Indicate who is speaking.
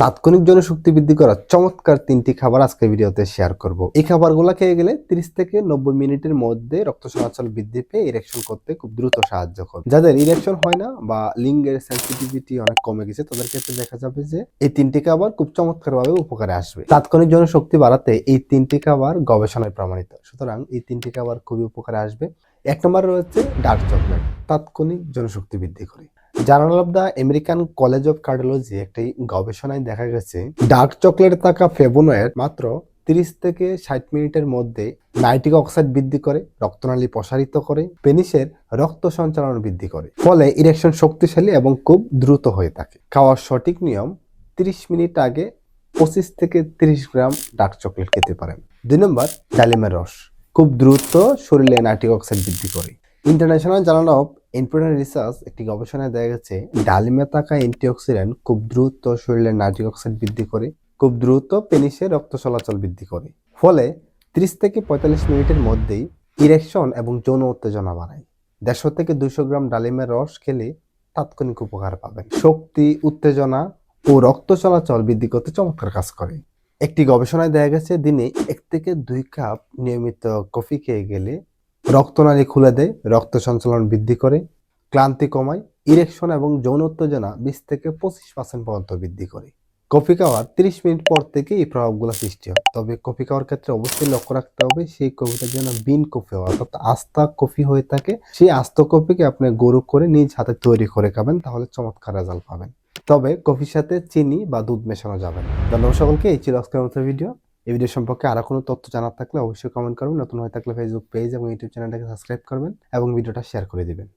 Speaker 1: তাৎক্ষণিক জনশক্তি বৃদ্ধি করা চমৎকার তিনটি খাবার আজকে ভিডিওতে শেয়ার করব। এই খাবারগুলো খেয়ে গেলে 30 থেকে নব্বই মিনিটের মধ্যে রক্ত চলাচল বৃদ্ধি পেয়ে ইরেকশন করতে খুব দ্রুত সাহায্য করে যাদের ইরেকশন হয় না বা লিঙ্গের সেন্সিটিভিটি অনেক কমে গেছে, তাদের ক্ষেত্রে দেখা যাবে যে এই তিনটি খাবার খুব চমৎকার ভাবে উপকারে আসবে। তাৎক্ষণিক জনশক্তি বাড়াতে এই তিনটি খাবার গবেষণায় প্রমাণিত। সুতরাং এই তিনটি খাবার খুবই উপকারে আসবে। এক নম্বর রয়েছে ডার্ক চকলেট তাৎক্ষণিক জনশক্তি বৃদ্ধি করে। Journal of the American College of Cardiology একটি গবেষণায় দেখা গেছে ডার্ক চকলেট থাকা ফেবোনয়েড মাত্র তিরিশ থেকে ষাট মিনিটের মধ্যে নাইট্রিক অক্সাইড বৃদ্ধি করে, রক্তনালী প্রসারিত করে, পেনিসের রক্ত সঞ্চালন বৃদ্ধি করে। ফলে ইরেকশন শক্তিশালী এবং খুব দ্রুত হয়ে থাকে। খাওয়ার সঠিক নিয়ম তিরিশ মিনিট আগে পঁচিশ থেকে তিরিশ গ্রাম ডার্ক চকলেট খেতে পারেন। দুই নম্বর ডালিমের রস। খুব দ্রুত শরীরে নাইট্রিক অক্সাইড বৃদ্ধি করে। International Journal of Influent Research একটি গবেষণায় দেখা গেছে, ডালিমে থাকা অ্যান্টিঅক্সিডেন্ট খুব দ্রুত শরীরে নাইট্রিক অক্সাইড বৃদ্ধি করে, খুব দ্রুত পেনিসে রক্ত চলাচল বৃদ্ধি করে। ফলে ত্রিশ থেকে পঁয়তাল্লিশ মিনিটের মধ্যেই ইরেকশন এবং যৌন উত্তেজনা বাড়ায়। দেড়শো থেকে দুইশো গ্রাম ডালিমের রস খেলে তাৎক্ষণিক উপকার পাবেন। শক্তি, উত্তেজনা ও রক্ত চলাচল বৃদ্ধি করতে চমৎকার কাজ করে। একটি গবেষণায় দেখা গেছে, দিনে এক থেকে দুই কাপ নিয়মিত কফি খেয়ে গেলে রক্তনালী খুলে দেয়, রক্ত সঞ্চালন বৃদ্ধি করে, ক্লান্তি কমায় ইরেকশন এবং যৌন উত্তেজনা বিশ থেকে পঁচিশ পার্সেন্ট পর্যন্ত বৃদ্ধি করে। কফি খাওয়ার তিরিশ মিনিট পর থেকে এই প্রভাবগুলো সৃষ্টি হয়। তবে কফি খাওয়ার ক্ষেত্রে অবশ্যই লক্ষ্য রাখতে হবে, সেই কফিটা যেন বিন কফি হয়, অর্থাৎ আস্তা কফি হয়ে থাকে। সেই আস্ত কফিকে আপনি গরু করে নিজ হাতে তৈরি করে খাবেন, তাহলে চমৎকার রেজাল্ট পাবেন। তবে কফির সাথে চিনি বা দুধ মেশানো যাবে না। ধন্যবাদ সকলকে, এই ছিল আজকের মতো ভিডিও এই ভিডিও সম্পর্কে আরও কোনো তথ্য জানার থাকলে অবশ্যই কমেন্ট করবেন। নতুন হয়ে থাকলে ফেসবুক পেজ এবং ইউটিউব চ্যানেলটাকে সাবস্ক্রাইব করবেন এবং ভিডিওটা শেয়ার করে দিবেন।